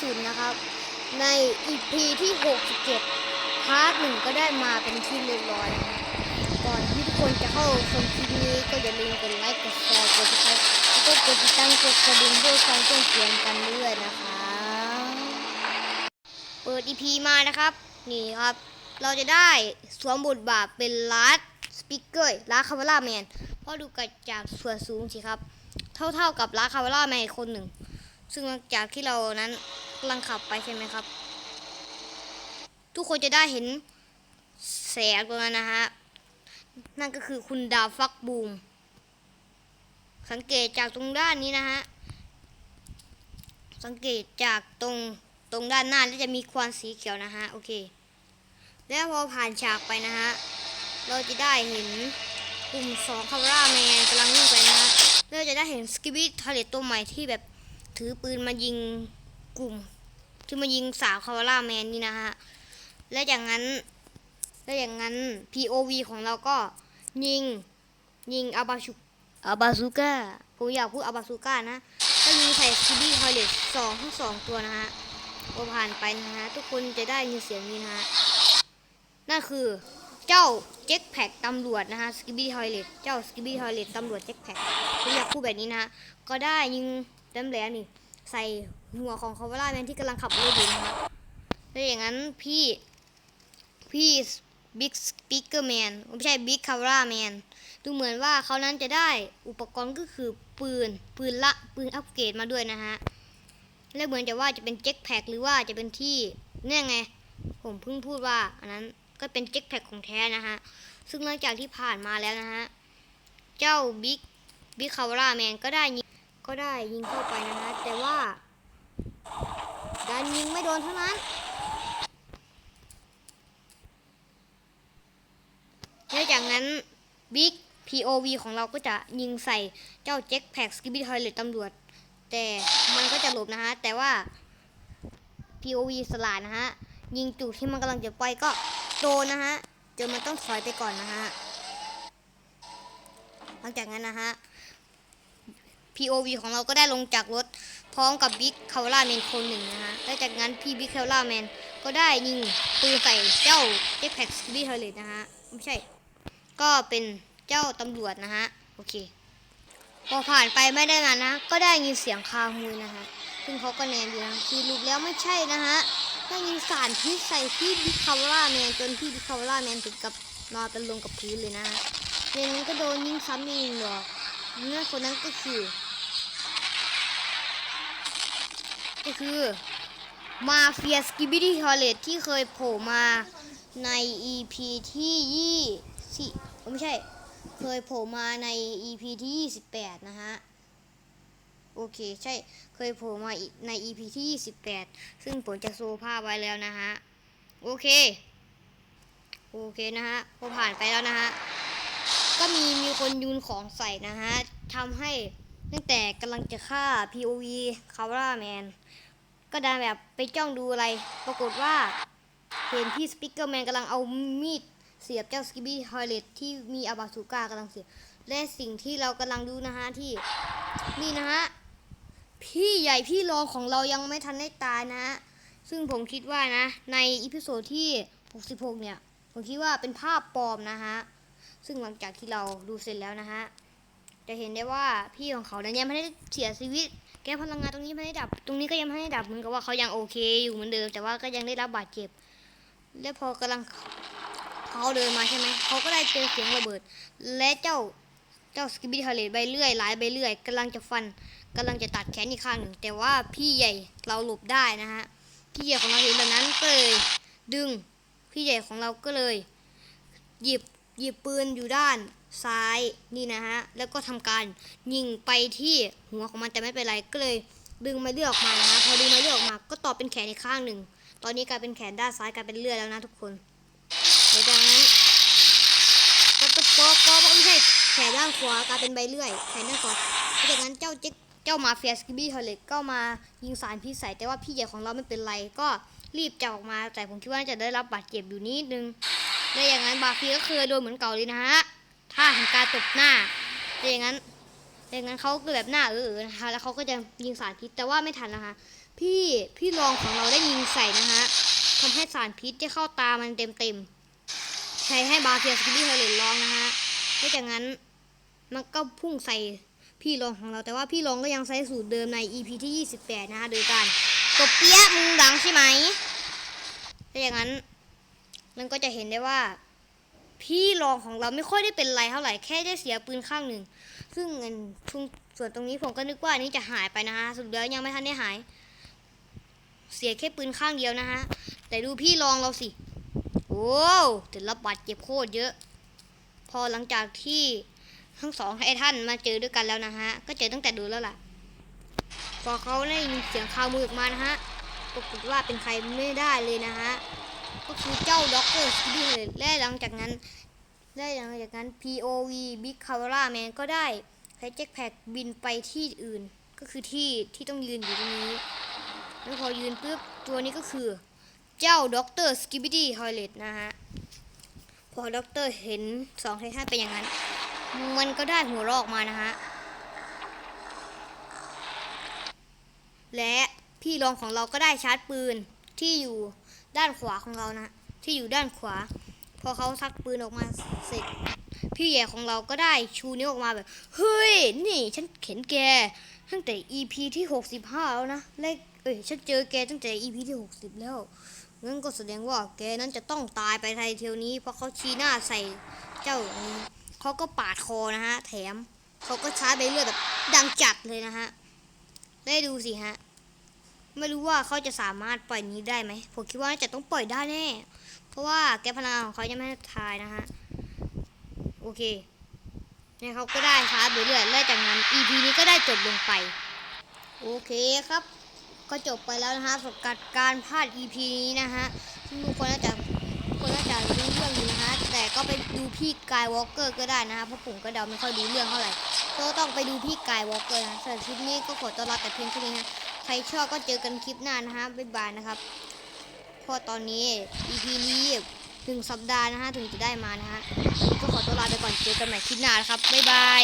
สุดนะครับ ในอีพีที่ 67 พาร์ทหนึ่งก็ได้มาเป็นที่เรียบร้อยนะก่อนที่ทุกคนจะเข้าชมคลิปนี้ก็อย่าลืมกดไลค์กดแชร์กดติดตามแล้วก็กดติดตามกดกระดิ่งเพื่อความแจ้งเตือนกันด้วยนะคะ เปิดอีพีมานะครับ นี่ครับ เราจะได้สวมบทบาทเป็นลัดสปิเกอร์ลาคาเวล่าแมนเพราะดูกันจากส่วนสูงสิครับ เท่าๆกับลาคาเวล่าแมนคนหนึ่ง ซึ่งจากที่เรานั้น กำลังขับไปใช่ไหมครับ ทุกคนจะได้เห็นแสงตรงนั้นนะฮะ นั่นก็คือคุณดาวฟักบูม สังเกตจากตรงด้านนี้นะฮะ สังเกตจากตรงตรงด้านหน้าแล้วจะมีควันสีเขียวนะฮะ โอเค แล้วพอผ่านฉากไปนะฮะ เราจะได้เห็นกลุ่มสองคาร่าแมนกำลังวิ่งไปนะฮะแล้วจะได้เห็นสกิบิทาเลตตัวใหม่ที่แบบถือปืนมายิงกลุ่ม ที่มายิงสาวคาร่าแมนนี่นะฮะ และอย่างนั้น และอย่างนั้น POV ของเราก็ยิงยิงอาบาชุอาบาซูก้าผมอยากพูดอาบาซูก้านะก็ยิงใส่สกิบิทาเลตสองทั้งสองตัวนะฮะพอผ่านไปนะฮะ ทุกคนจะได้ยินเสียงนี้นะฮะ นั่นคือเจ้าเจ็คแพ็กตำรวจนะฮะสกิบี้ทอยเลตเจ้าสกิบี้ทอยเลตตำรวจเจ็คแพ็กผมอยากพูดแบบนี้นะฮะก็ได้ยิงแหลมๆนี่ ใส่หัวของคาวาร่าแมนที่กำลังขับรถอยู่นะฮะแล้วอย่างนั้นพี่พี่บิ๊กสปีกเกอร์แมนไม่ใช่บิ๊กคาวาร่าแมนดูเหมือนว่าเขานั้นจะได้อุปกรณ์ก็คือปืนปืนละปืนอัปเกรดมาด้วยนะฮะและเหมือนจะว่าจะเป็นเจ็คแพ็กหรือว่าจะเป็นที่เนี่ยไง ผมเพิ่งพูดว่าอันนั้นก็เป็นเจ็คแพ็กของแท้นะฮะ ซึ่งหลังจากที่ผ่านมาแล้วนะฮะ เจ้าบิ๊กบิ๊กคาวราแมนก็ได้ยิง ก็ได้ยิงเข้าไปนะฮะแต่ว่าการยิงไม่โดนเท่านั้นและจากนั้นบิ๊ก POV ของเราก็จะยิงใส่เจ้าเจ็คแพ็กสกิบิทอยเลตตำรวจ แต่มันก็จะหลบนะฮะ แต่ว่า POV สลาดนะฮะ ยิงจุดที่มันกำลังจะไปก็โดนนะฮะจนมันต้องถอยไปก่อนนะฮะ หลังจากนั้นนะฮะ POV ของเราก็ได้ลงจากรถ พร้อมกับบิ๊กคาร่าแมนคนหนึ่งนะฮะและจากนั้นพี่บิ๊กคาร่าแมนก็ได้ยิงปืนใส่เจ้าเจ็คแพ็กสกีเทเลตนะฮะไม่ใช่ ก็เป็นเจ้าตำรวจนะฮะโอเคพอผ่านไปไม่ได้นานนะ ก็ได้ยินเสียงคามุยนะฮะซึ่งเขาก็แนมอยู่นะคือลูกแล้วไม่ใช่นะฮะได้ยิงสารพิษใส่พี่บิ๊กคาวร่าแมนจนพี่บิ๊กคาวร่าแมนถึงกับนอนเป็นลงกับพื้นเลยนะฮะเรนนั้นก็โดนยิงซ้ำอีกหรอกเนื้อคนนั้นก็คือ ก็คือมาเฟียสกิบิดี้ฮอลเลตที่เคยโผล่มาใน EP ที่ยี่สิไม่ใช่ เคยโผล่มาใน EP ที่ 28 นะฮะ โอเค ใช่ เคยโผล่มาอีกใน EP ที่ 28 ซึ่งผมจะโซภาพไว้แล้วนะฮะ โอเค โอเคนะฮะพอผ่านไปแล้วนะฮะ ก็มีมีคนยูนของใส่นะฮะทำให้ ตั้งแต่กำลังจะฆ่า POV คาร่าแมนก็ได้แบบไปจ้องดูอะไร ปรากฏว่า เห็นพี่สปิเกอร์แมนกำลังเอามีดเสียบเจ้าสกิบี้ทอยเลตที่มีอาบาซูก้ากำลังเสียบ และสิ่งที่เรากำลังดูนะฮะที่นี่นะฮะพี่ใหญ่พี่รองของเรายังไม่ทันได้ตายนะฮะซึ่งผมคิดว่านะ ในอีพิโซดที่ 66 เนี่ย ผมคิดว่าเป็นภาพปลอมนะฮะ ซึ่งหลังจากที่เราดูเสร็จแล้วนะฮะ จะเห็นได้ว่าพี่ของเขาเนี่ยยังไม่ได้เสียชีวิต แก้พลังงานตรงนี้ไม่ได้ดับ ตรงนี้ก็ยังไม่ได้ดับเหมือนกับว่าเขายังโอเคอยู่เหมือนเดิม แต่ว่าก็ยังได้รับบาดเจ็บ และพอกำลังเขาเดินมาใช่ไหมเขาก็ได้เจอเสียงระเบิด และเจ้าเจ้าสกิบิทาเลตใบเลื่อยหลายใบเลื่อยกำลังจะฟันกำลังจะตัดแขนอีกข้างหนึ่ง แต่ว่าพี่ใหญ่เราหลบได้นะฮะ พี่ใหญ่ของเราเห็นแบบนั้นก็เลยดึง พี่ใหญ่ของเราก็เลย หยิบหยิบปืนอยู่ด้านซ้ายนี่นะฮะ แล้วก็ทำการยิงไปที่หัวของมันแต่ไม่เป็นไรก็เลยดึงม้เลือดออกมานะฮะพอดึงม้เลือดออกมาก็ต่อเป็นแขนอีกข้างหนึ่ง ตอนนี้กลายเป็นแขนด้านซ้ายกลายเป็นเลือดแล้วนะทุกคนหลังจากนั้นก็ตะโกโกไม่ใช่แขนด้านขวากลายเป็นใบเลื่อยแขนด้านขวาหลังจากนั้นเจ้าเจ๊กเจ้ามาเฟียสกิบี้ฮอลเล็กก็มายิงสารพิษใส่แต่ว่าพี่ใหญ่ของเราไม่เป็นไรก็รีบจับออกมา แต่ผมคิดว่าน่าจะได้รับบาดเจ็บอยู่นิดนึงและอย่างนั้นบาฟีก็เคยโดนเหมือนเก่าเลยนะฮะ ท่าแห่งการตบหน้าแต่อย่างนั้นดังนั้นเขาก็แบบหน้าเออๆนะคะแล้วเขาก็จะยิงสารพิษแต่ว่าไม่ทันนะคะ พี่พี่รองของเราได้ยิงใส่นะคะทำให้สารพิษที่เข้าตามันเต็มเต็มๆใช้ให้บาเฟียสกิลลี่เฮเลนลองนะคะไม่จากนั้นมันก็พุ่งใส่พี่รองของเราแต่ว่าพี่รองก็ยังใช้สูตรเดิมใน EP ที่ 28 นะคะโดยการตบเปี้ยะมึงดังใช่ไหมถ้าอย่างนั้นมันก็จะเห็นได้ว่า พี่รองของเราไม่ค่อยได้เป็นไรเท่าไหร่แค่ได้เสียปืนข้างหนึ่ง ซึ่งเงินส่วนตรงนี้ผมก็นึกว่าอันนี้จะหายไปนะฮะ สุดแล้วยังไม่ทันได้หาย เสียแค่ปืนข้างเดียวนะฮะ แต่ดูพี่รองเราสิ โอ้แต่รับบาดเจ็บโคตรเยอะ พอหลังจากที่ทั้งสองไอ้ท่านมาเจอด้วยกันแล้วนะฮะ ก็เจอตั้งแต่ดูแล้วล่ะ พอเขาได้ยินเสียงข่าวมือออกมานะฮะปรากฏว่าเป็นใครไม่ได้เลยนะฮะ ก็คือเจ้าด็อกเตอร์สกิบี้เลและหลังจากนั้นได้หลังจากนั้น POV Big Camera Man ก็ได้ใช้แจ็คแพ็กบินไปที่อื่น ก็คือที่ที่ต้องยืนอยู่ตรงนี้ แล้วพอยืนปุ๊บตัวนี้ก็คือเจ้าด็อกเตอร์สกิบิดี้ฮอยเลตนะฮะ พอด็อกเตอร์เห็นสองไททันเป็นอย่างนั้น มันก็ได้หัวเราะออกมานะฮะ และพี่รองของเราก็ได้ชาร์จปืนที่อยู่ ด้านขวาของเรานะที่อยู่ด้านขวา พอเขาซักปืนออกมาเสร็จ พี่ใหญ่ของเราก็ได้ชูนิ้วออกมาแบบ เฮ้ย นี่ฉันเข็นแก ตั้งแต่ EP ที่ 65 แล้วนะเลขเอ้ยฉันเจอแกตั้งแต่ EP ที่ 60 แล้วงั้นก็แสดงว่าแกนั้นจะต้องตายไปไทยเทียวนี้ เพราะเขาชี้หน้าใส่เจ้านี้เขาก็ปาดคอนะฮะ แถมเขาก็ชาไปเรื่อยแบบดังจัดเลยนะฮะ ได้ดูสิฮะ ไม่รู้ว่าเขาจะสามารถปล่อยนี้ได้ไหมผมคิดว่าน่าจะต้องปล่อยได้แน่ เพราะว่าแกพลังของเขายังไม่ทายนะฮะ โอเคเนี่ยเขาก็ได้ชาร์จไปเรื่อยและจากนั้น EP นี้ก็ได้จบลงไป โอเคครับ ก็จบไปแล้วนะฮะสำหรับการพลาด EP นี้นะฮะทุกคนน่าจะทุกคนน่าจะรู้เรื่องอยู่นะฮะ แต่ก็ไปดูพี่กายวอล์กเกอร์ก็ได้นะฮะ เพราะผมก็เดาไม่ค่อยรู้เรื่องเท่าไหร่ก็ต้องไปดูพี่กายวอล์กเกอร์นะสำหรับคลิปนี้ก็ขอต้อนรับแต่เพียงเท่านี้นะ ใครชอบก็เจอกันคลิปหน้านะฮะบ๊ายบายนะครับเพราะตอนนี้ EP นี้หนึ่งสัปดาห์นะฮะถึงจะได้มานะฮะก็ขอตัวลาไปก่อนเจอกันใหม่คลิปหน้านะครับบ๊ายบาย